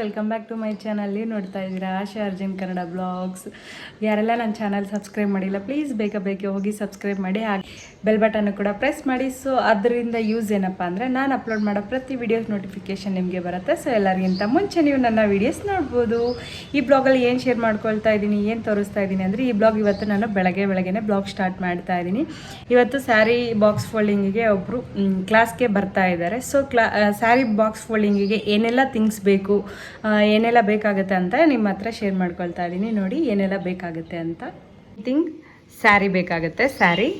Welcome back to my channel ನೀವು ನೋಡ್ತಾ ಇದ್ದೀರಾ? ಆಶಾ, ಅರ್ಜುನ್, ಕನ್ನಡ ಬ್ಲಾಗ್ಸ್ ಯಾರೆಲ್ಲ ನನ್ನ ಚಾನಲ್ ಸಬ್ಸ್ಕ್ರೈಬ್ ಮಾಡಿಲ್ಲ ಪ್ಲೀಸ್ ಬೇಗ ಬೇಗ ಹೋಗಿ ಸಬ್ಸ್ಕ್ರೈಬ್ ಮಾಡಿ. ಹಾಗೆ ಬೆಲ್ ಬಟನ್ನು ಕೂಡ ಪ್ರೆಸ್ ಮಾಡಿ. ಸೊ ಅದರಿಂದ ಯೂಸ್ ಏನಪ್ಪ ಅಂದರೆ ನಾನು ಅಪ್ಲೋಡ್ ಮಾಡೋ ಪ್ರತಿ ವಿಡಿಯೋಸ್ ನೋಟಿಫಿಕೇಷನ್ ನಿಮಗೆ ಬರುತ್ತೆ. ಸೊ ಎಲ್ಲರಿಗಿಂತ ಮುಂಚೆ ನೀವು ನನ್ನ ವೀಡಿಯೋಸ್ ನೋಡ್ಬೋದು. ಈ ಬ್ಲಾಗಲ್ಲಿ ಏನು ಶೇರ್ ಮಾಡ್ಕೊಳ್ತಾ ಇದ್ದೀನಿ, ಏನು ತೋರಿಸ್ತಾ ಇದ್ದೀನಿ ಅಂದರೆ ಈ ಬ್ಲಾಗ್ ಇವತ್ತು ನಾನು ಬೆಳಗ್ಗೆ ಬೆಳಗ್ಗೆನೇ ಬ್ಲಾಗ್ ಸ್ಟಾರ್ಟ್ ಮಾಡ್ತಾ ಇದ್ದೀನಿ. ಇವತ್ತು ಸ್ಯಾರಿ ಬಾಕ್ಸ್ ಫೋಲ್ಡಿಂಗಿಗೆ ಒಬ್ಬರು ಕ್ಲಾಸ್ಗೆ ಬರ್ತಾ ಇದ್ದಾರೆ. ಸೊ ಕ್ಲಾ ಸ್ಯಾರಿ ಬಾಕ್ಸ್ ಫೋಲ್ಡಿಂಗಿಗೆ ಏನೆಲ್ಲ ಥಿಂಗ್ಸ್ ಬೇಕು? ಏನೆಲ್ಲ ಬೇಕಾಗುತ್ತೆ ಅಂತ ನಿಮ್ಮ ಹತ್ರ ಶೇರ್ ಮಾಡ್ಕೊಳ್ತಾ ಇದ್ದೀನಿ. ನೋಡಿ, ಏನೆಲ್ಲ ಬೇಕಾಗುತ್ತೆ ಅಂತ. ಥಿಂಗ್ ಸ್ಯಾರಿ ಬೇಕಾಗುತ್ತೆ ಸ್ಯಾರಿ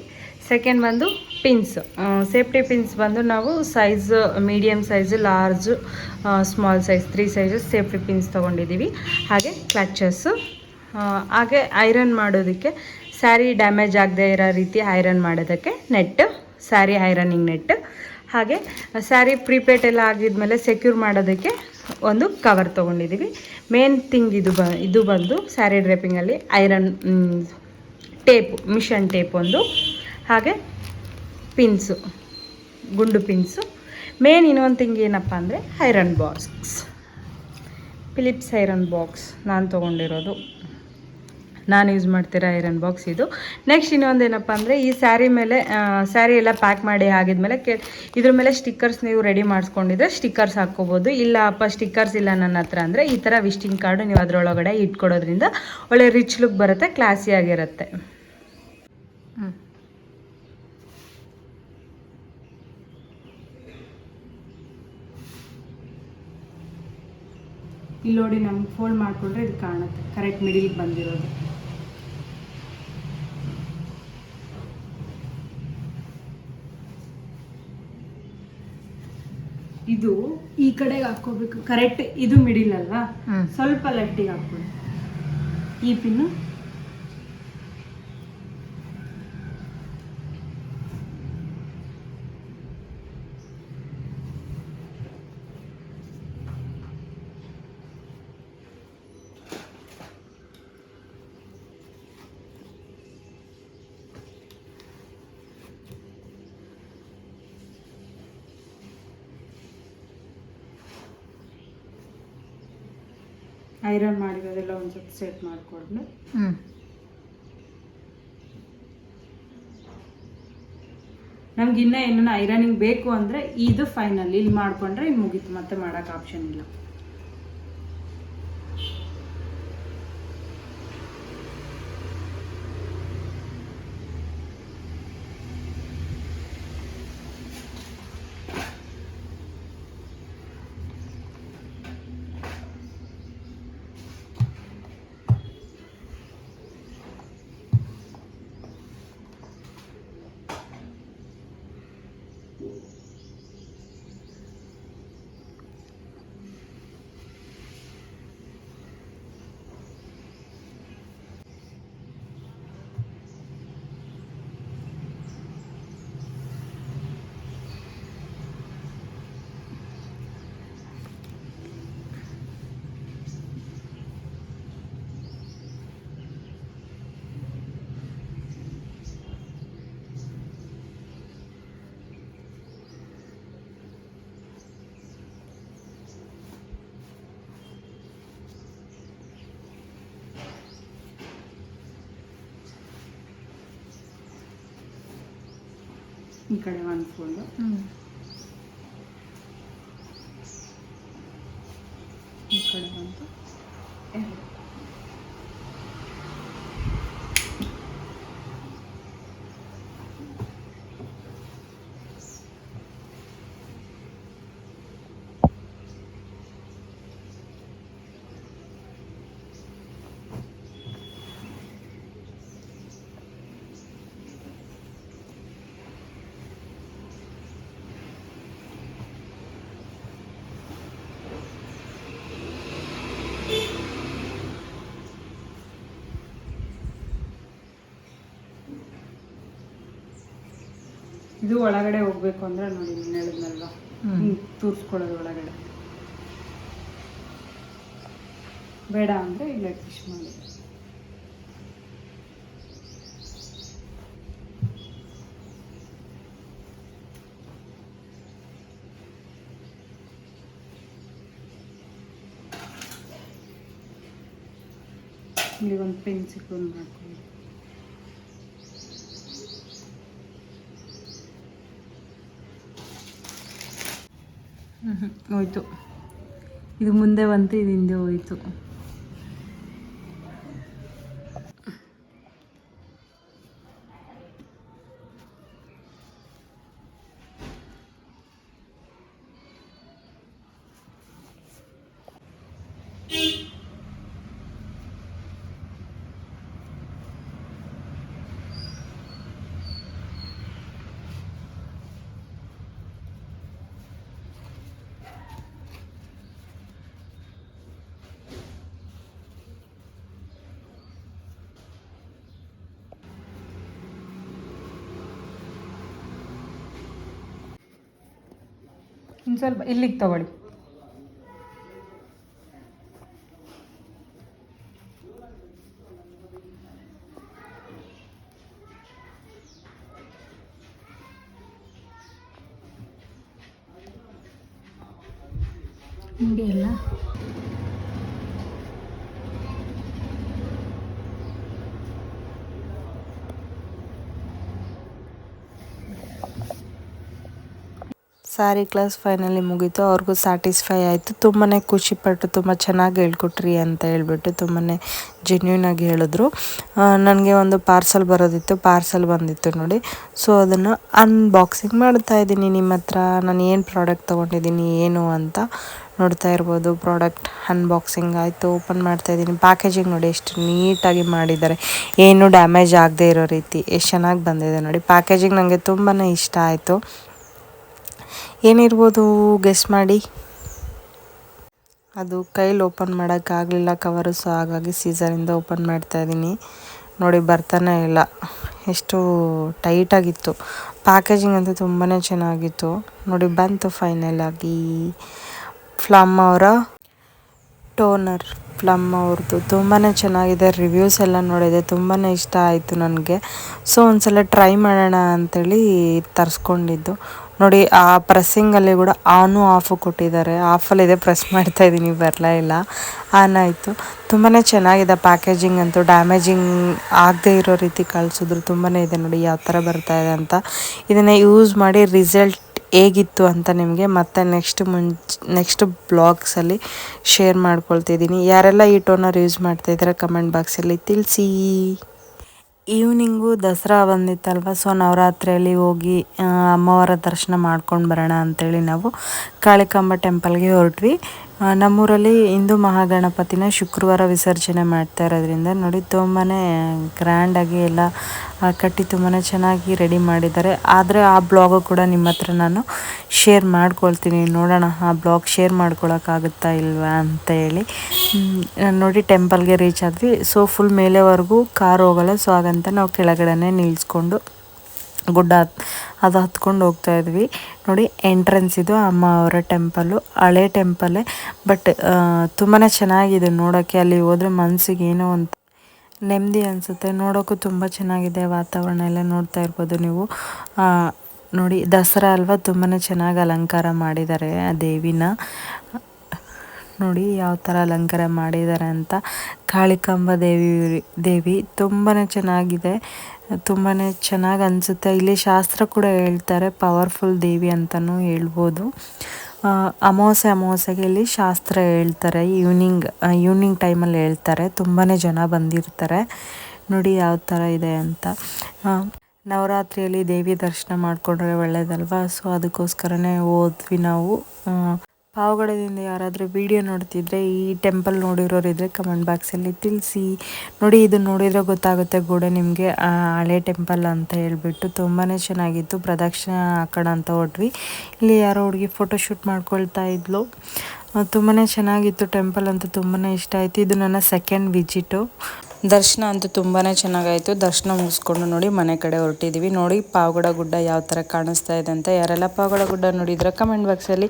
ಸೆಕೆಂಡ್ ಬಂದು ಪಿನ್ಸ್ ಸೇಫ್ಟಿ ಪಿನ್ಸ್ ಬಂದು ನಾವು size medium size large small size three sizes safety pins ತೊಗೊಂಡಿದ್ದೀವಿ. ಹಾಗೆ ಕ್ಲಚಸ್ಸು ಹಾಗೆ ಐರನ್ ಮಾಡೋದಕ್ಕೆ ಸ್ಯಾರಿ ಡ್ಯಾಮೇಜ್ ಆಗದೆ ಇರೋ ರೀತಿ ಐರನ್ ಮಾಡೋದಕ್ಕೆ ನೆಟ್ಟು ಸ್ಯಾರಿ ಐರನಿಂಗ್ ನೆಟ್ ಹಾಗೆ ಸ್ಯಾರಿ ಪ್ರೀಪೇಡ್ ಎಲ್ಲ ಆಗಿದ್ಮೇಲೆ ಸೆಕ್ಯೂರ್ ಮಾಡೋದಕ್ಕೆ ಒಂದು ಕವರ್ ತೊಗೊಂಡಿದ್ದೀವಿ ಮೇನ್ ಥಿಂಗ್ ಇದು ಬ, ಇದು ಬಂದು ಸ್ಯಾರಿ ಡ್ರೇಪಿಂಗಲ್ಲಿ ಐರನ್ ಟೇಪ್ ಮಿಷನ್ ಟೇಪ್ ಒಂದು, ಹಾಗೆ ಪಿನ್ಸು ಗುಂಡು ಪಿನ್ಸು ಮೇನ್ ಇನ್ನೊಂದು ಥಿಂಗ್ ಏನಪ್ಪ ಅಂದರೆ iron box Philips iron box ನಾನು ತೊಗೊಂಡಿರೋದು. ನಾನು ಯೂಸ್ ಮಾಡ್ತಿರೋ ಐರನ್ ಬಾಕ್ಸ್ ಇದು. ನೆಕ್ಸ್ಟ್ ಇನ್ನೊಂದು ಏನಪ್ಪ ಅಂದರೆ ಈ ಸ್ಯಾರಿ ಮೇಲೆ ಸ್ಯಾರಿ ಎಲ್ಲ ಪ್ಯಾಕ್ ಮಾಡಿ ಆಗಿದ್ಮೇಲೆ ಕೆ, ಇದ್ರ ಮೇಲೆ ಸ್ಟಿಕ್ಕರ್ಸ್ ನೀವು ರೆಡಿ ಮಾಡಿಸ್ಕೊಂಡಿದ್ರೆ ಸ್ಟಿಕ್ಕರ್ಸ್ ಹಾಕ್ಕೋಬೋದು. ಇಲ್ಲ ಅಪ್ಪ ಸ್ಟಿಕ್ಕರ್ಸ್ ಇಲ್ಲ ನನ್ನ ಹತ್ರ ಅಂದರೆ ಈ ಥರ ವಿಸ್ಟಿಂಗ್ ಕಾರ್ಡು ನೀವು ಅದರೊಳಗಡೆ ಇಟ್ಕೊಡೋದ್ರಿಂದ ಒಳ್ಳೆ ರಿಚ್ ಲುಕ್ ಬರುತ್ತೆ ಕ್ಲಾಸಿ ಆಗಿರುತ್ತೆ. ಇಲ್ಲಿ ನೋಡಿ ನಮ್ಗೆ ಫೋಲ್ಡ್ ಮಾಡಿಕೊಂಡ್ರೆ ಇದು ಕಾಣುತ್ತೆ. ಕರೆಕ್ಟ್ ಮಿಡಿಲ್ಗೆ ಬಂದಿರೋದು ಇದು ಈ ಕಡೆಗೆ ಹಾಕೋಬೇಕು ಕರೆಕ್ಟ್ ಇದು ಮಿಡಿಲ್ ಅಲ್ವಾ? ಸ್ವಲ್ಪ ಲೆಫ್ಟಿಗೆ ಹಾಕೊಳ್ಳಿ ಈ ಪಿನ್ನು ಐರನ್ ಮಾಡಿರೋದೆಲ್ಲ ಒಂದು ಸ್ವಲ್ಪ ಸೆಟ್ ಮಾಡಿಕೊಂಡು ನಮ್ಗೆ ಇನ್ನೂ ಏನನ್ನ ಐರನಿಂಗ್ ಬೇಕು ಅಂದರೆ ಇದು ಫೈನಲ್ ಇಲ್ಲಿ ಮಾಡ್ಕೊಂಡ್ರೆ ಇನ್ನು ಮುಗೀತು ಮತ್ತೆ ಮಾಡೋಕೆ ಆಪ್ಷನ್ ಇಲ್ಲ. ಈ ಕಡೆ ಒಂದು ಫೋಲ್ಡು ಈ ಕಡೆ ಬಂತು ಎರಡು. ಇದು ಒಳಗಡೆ ಹೋಗ್ಬೇಕು ಅಂದ್ರೆ ನೋಡಿ ನಾನು ಹೇಳಿದ್ನಲ್ವಾ? ತೋರಿಸ್ಕೊಳ್ಳೋದು ಒಳಗಡೆ. ಬೇಡ ಅಂದ್ರೆ ಇಲ್ಲೇ ಫಿಶ್ ಮಾಡಿ. ಇಲ್ಲಿ ಒಂದು ಪೆನ್ಸಿಲ್ ಮಾಡ್ಕೊಂಡು ಹೋಯ್ತು. ಇದು ಮುಂದೆ ಬಂತು ಇದು ಹಿಂದೆ ಹೋಯ್ತು. ಇನ್ನು ಸ್ವಲ್ಪ ಇಲ್ಲಿಗೆ ತಗೊಳ್ಳಿ. ಹಿಂಗೆ ಸ್ಯಾರಿ ಕ್ಲಾಸ್ ಫೈನಲಿ ಮುಗೀತು, ಅವ್ರಿಗೂ ಸ್ಯಾಟಿಸ್ಫೈ ಆಯಿತು. ತುಂಬಾ ಖುಷಿಪಟ್ಟು ತುಂಬ ಚೆನ್ನಾಗಿ ಹೇಳ್ಕೊಟ್ರಿ ಅಂತ ಹೇಳ್ಬಿಟ್ಟು ತುಂಬಾ ಜೆನ್ಯೂನ್ ಆಗಿ ಹೇಳಿದ್ರು. ನನಗೆ ಒಂದು ಪಾರ್ಸಲ್ ಬರೋದಿತ್ತು ಪಾರ್ಸಲ್ ಬಂದಿತ್ತು ನೋಡಿ. ಸೊ ಅದನ್ನು ಅನ್ಬಾಕ್ಸಿಂಗ್ ಮಾಡ್ತಾ ಇದ್ದೀನಿ ನಿಮ್ಮ ಹತ್ರ. ನಾನು ಏನು ಪ್ರಾಡಕ್ಟ್ ತೊಗೊಂಡಿದ್ದೀನಿ, ಏನು ಅಂತ ನೋಡ್ತಾ ಇರ್ಬೋದು. ಪ್ರಾಡಕ್ಟ್ ಅನ್ಬಾಕ್ಸಿಂಗ್ ಆಯಿತು ಓಪನ್ ಮಾಡ್ತಾ ಇದ್ದೀನಿ. ಪ್ಯಾಕೇಜಿಂಗ್ ನೋಡಿ ಎಷ್ಟು ನೀಟಾಗಿ ಮಾಡಿದ್ದಾರೆ. ಏನು ಡ್ಯಾಮೇಜ್ ಆಗದೆ ಇರೋ ರೀತಿ, ಎಷ್ಟು ಚೆನ್ನಾಗಿ ಬಂದಿದೆ ನೋಡಿ. ಪ್ಯಾಕೇಜಿಂಗ್ ನನಗೆ ತುಂಬಾ ಇಷ್ಟ ಆಯಿತು. ಏನಿರ್ಬೋದು ಗೆಸ್ ಮಾಡಿ. ಅದು ಕೈಲಿ ಓಪನ್ ಮಾಡೋಕ್ಕಾಗಲಿಲ್ಲ ಕವರು ಸೊ ಹಾಗಾಗಿ ಸೀಸರಿಂದ ಓಪನ್ ಮಾಡ್ತಾ ಇದ್ದೀನಿ. ನೋಡಿ, ಬರ್ತಾನೆ ಇಲ್ಲ. ಎಷ್ಟು ಟೈಟಾಗಿತ್ತು ಪ್ಯಾಕೇಜಿಂಗ್ ಅಂತೂ ತುಂಬಾ ಚೆನ್ನಾಗಿತ್ತು. ನೋಡಿ, ಬಂತು ಫೈನಲ್ ಆಗಿ. ಫ್ಲಮ್ ಅವರ ಟೋನರ್ ಪ್ಲಮ್ ಅವ್ರದ್ದು ತುಂಬಾ ಚೆನ್ನಾಗಿದೆ. ರಿವ್ಯೂಸ್ ಎಲ್ಲ ನೋಡಿದೆ. ತುಂಬಾ ಇಷ್ಟ ಆಯಿತು ನನಗೆ. ಸೊ ಒಂದು ಸಲ ಟ್ರೈ ಮಾಡೋಣ ಅಂಥೇಳಿ ತರಿಸ್ಕೊಂಡಿದ್ದು. ನೋಡಿ, ಆ ಪ್ರೆಸ್ಸಿಂಗಲ್ಲಿ ಕೂಡ ಆನು ಆಫು ಕೊಟ್ಟಿದ್ದಾರೆ. ಆಫಲ್ಲಿದೆ ಪ್ರೆಸ್ ಮಾಡ್ತಾ ಇದ್ದೀನಿ ಬರಲೇ ಇಲ್ಲ. ಆನ್ ಆಯಿತು. ತುಂಬಾ ಚೆನ್ನಾಗಿದೆ ಪ್ಯಾಕೇಜಿಂಗ್ ಅಂತೂ. ಡ್ಯಾಮೇಜಿಂಗ್ ಆಗದೆ ಇರೋ ರೀತಿ ಕಳಿಸಿದ್ರು. ತುಂಬಾ ಇದೆ ನೋಡಿ, ಯಾವ ಥರ ಬರ್ತಾ ಇದೆ ಅಂತ. ಇದನ್ನು ಯೂಸ್ ಮಾಡಿ ರಿಸಲ್ಟ್ ಹೇಗಿತ್ತು ಅಂತ ನಿಮಗೆ ಮತ್ತೆ ನೆಕ್ಸ್ಟ್ ಮುಂಚೆ ನೆಕ್ಸ್ಟ್ ಬ್ಲಾಗ್ಸಲ್ಲಿ ಶೇರ್ ಮಾಡ್ಕೊಳ್ತಿದ್ದೀನಿ ಯಾರೆಲ್ಲ ಈ ಟೋನರ್ ಯೂಸ್ ಮಾಡ್ತಾಯಿದ್ದಾರೆ ಕಮೆಂಟ್ ಬಾಕ್ಸಲ್ಲಿ ತಿಳಿಸಿ. ಈವ್ನಿಂಗು ದಸರಾ ಬಂದಿತ್ತಲ್ವ? ಸೊ ನವರಾತ್ರಿಯಲ್ಲಿ ಹೋಗಿ ಅಮ್ಮವರ ದರ್ಶನ ಮಾಡ್ಕೊಂಡು ಬರೋಣ ಅಂಥೇಳಿ ನಾವು ಕಾಳಿಕಾಂಬ ಟೆಂಪಲ್ಗೆ ಹೊರಟ್ವಿ. ನಮ್ಮೂರಲ್ಲಿ ಹಿಂದೂ ಮಹಾಗಣಪತಿನ ಶುಕ್ರವಾರ ವಿಸರ್ಜನೆ ಮಾಡ್ತಾ ಇರೋದ್ರಿಂದ ನೋಡಿ ತುಂಬಾ ಗ್ರ್ಯಾಂಡಾಗಿ ಎಲ್ಲ ಕಟ್ಟಿ ತುಂಬಾ ಚೆನ್ನಾಗಿ ರೆಡಿ ಮಾಡಿದ್ದಾರೆ. ಆದರೆ ಆ ಬ್ಲಾಗು ಕೂಡ ನಿಮ್ಮ ಹತ್ರ ನಾನು ಶೇರ್ ಮಾಡ್ಕೊಳ್ತೀನಿ. ನೋಡೋಣ, ಆ ಬ್ಲಾಗ್ ಶೇರ್ ಮಾಡ್ಕೊಳಕ್ಕಾಗುತ್ತಾ ಇಲ್ವಾ ಅಂತ ಹೇಳಿ. ನೋಡಿ ಟೆಂಪಲ್ಗೆ ರೀಚ್ ಆದ್ವಿ. ಸೊ ಫುಲ್ ಮೇಲೆವರೆಗೂ ಕಾರ್ ಹೋಗಲ್ಲ. ಸೊ ಹಾಗಂತ ನಾವು ಕೆಳಗಡೆ ನಿಲ್ಲಿಸ್ಕೊಂಡು ಗುಡ್ಡ ಅದು ಹತ್ಕೊಂಡು ಹೋಗ್ತಾ ಇದ್ವಿ. ನೋಡಿ ಎಂಟ್ರೆನ್ಸ್ ಇದು ಅಮ್ಮ ಅವರ ಟೆಂಪಲ್ಲು ಹಳೆ ಟೆಂಪಲ್ಲೇ ಬಟ್ ತುಂಬಾ ಚೆನ್ನಾಗಿದೆ ನೋಡೋಕ್ಕೆ ಅಲ್ಲಿ ಹೋದರೆ ಮನಸ್ಸಿಗೆ ಏನೋ ಒಂದು ನೆಮ್ಮದಿ ಅನಿಸುತ್ತೆ. ನೋಡೋಕ್ಕೂ ತುಂಬ ಚೆನ್ನಾಗಿದೆ ವಾತಾವರಣ ಎಲ್ಲ ನೋಡ್ತಾ ಇರ್ಬೋದು ನೀವು. ನೋಡಿ, ದಸರಾ ಅಲ್ವಾ ತುಂಬಾ ಚೆನ್ನಾಗಿ ಅಲಂಕಾರ ಮಾಡಿದ್ದಾರೆ ಆ ದೇವಿನ. ನೋಡಿ ಯಾವ ಥರ ಅಲಂಕಾರ ಮಾಡಿದ್ದಾರೆ ಅಂತ. ಕಾಳಿಕಾಂಬ ದೇವಿ ದೇವಿ ತುಂಬಾ ಚೆನ್ನಾಗಿದೆ. ತುಂಬಾ ಚೆನ್ನಾಗಿ ಅನಿಸುತ್ತೆ. ಇಲ್ಲಿ ಶಾಸ್ತ್ರ ಕೂಡ ಹೇಳ್ತಾರೆ ಪವರ್ಫುಲ್ ದೇವಿ ಅಂತಲೂ ಹೇಳ್ಬೋದು. ಅಮಾವಾಸ್ಯೆ, ಅಮಾವಾಸ್ಯೆಗೆ ಇಲ್ಲಿ ಶಾಸ್ತ್ರ ಹೇಳ್ತಾರೆ. ಈವ್ನಿಂಗ್ ಈವ್ನಿಂಗ್ ಟೈಮಲ್ಲಿ ಹೇಳ್ತಾರೆ. ತುಂಬಾ ಜನ ಬಂದಿರ್ತಾರೆ. ನೋಡಿ ಯಾವ ಥರ ಇದೆ ಅಂತ. ನವರಾತ್ರಿಯಲ್ಲಿ ದೇವಿ ದರ್ಶನ ಮಾಡಿಕೊಂಡ್ರೆ ಒಳ್ಳೇದಲ್ವಾ? ಸೊ ಅದಕ್ಕೋಸ್ಕರನೇ ಹೋದ್ವಿ ನಾವು. ಪಾವಗಡದಿಂದ ಯಾರಾದರೂ ವಿಡಿಯೋ ನೋಡ್ತಿದ್ರೆ ಈ ಟೆಂಪಲ್ ನೋಡಿರೋರಿದ್ರೆ ಕಮೆಂಟ್ ಬಾಕ್ಸಲ್ಲಿ ತಿಳಿಸಿ. ನೋಡಿ, ಇದು ನೋಡಿದರೆ ಗೊತ್ತಾಗುತ್ತೆ ಗೋಡೆ ನಿಮಗೆ ಹಳೆ ಟೆಂಪಲ್ ಅಂತ ಹೇಳ್ಬಿಟ್ಟು ತುಂಬಾ ಚೆನ್ನಾಗಿತ್ತು. ಪ್ರದಕ್ಷಿಣೆ ಹಾಕೋಣ ಅಂತ ಹೊಟ್ವಿ. ಇಲ್ಲಿ ಯಾರೋ ಹುಡುಗಿ ಫೋಟೋಶೂಟ್ ಮಾಡ್ಕೊಳ್ತಾ ಇದ್ಲು. ತುಂಬಾ ಚೆನ್ನಾಗಿತ್ತು ಟೆಂಪಲ್ ಅಂತ ತುಂಬಾ ಇಷ್ಟ ಆಯಿತು. ಇದು ನನ್ನ ಸೆಕೆಂಡ್ ವಿಜಿಟು ದರ್ಶನ ಅಂತೂ ತುಂಬಾ ಚೆನ್ನಾಗಾಯಿತು. ದರ್ಶನ ಮುಗಿಸ್ಕೊಂಡು ನೋಡಿ ಮನೆ ಕಡೆ ಹೊರಟಿದ್ದೀವಿ ನೋಡಿ ಪಾವಗಡ ಗುಡ್ಡ ಯಾವ ಥರ ಕಾಣಿಸ್ತಾ ಇದೆ ಅಂತ ಯಾರೆಲ್ಲ ಪಾವಗಡ ಗುಡ್ಡ ನೋಡಿದ್ರೆ ಕಮೆಂಟ್ ಬಾಕ್ಸಲ್ಲಿ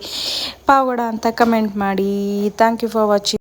ಪಾವಗಡ ಅಂತ ಕಮೆಂಟ್ ಮಾಡಿ. Thank you for watching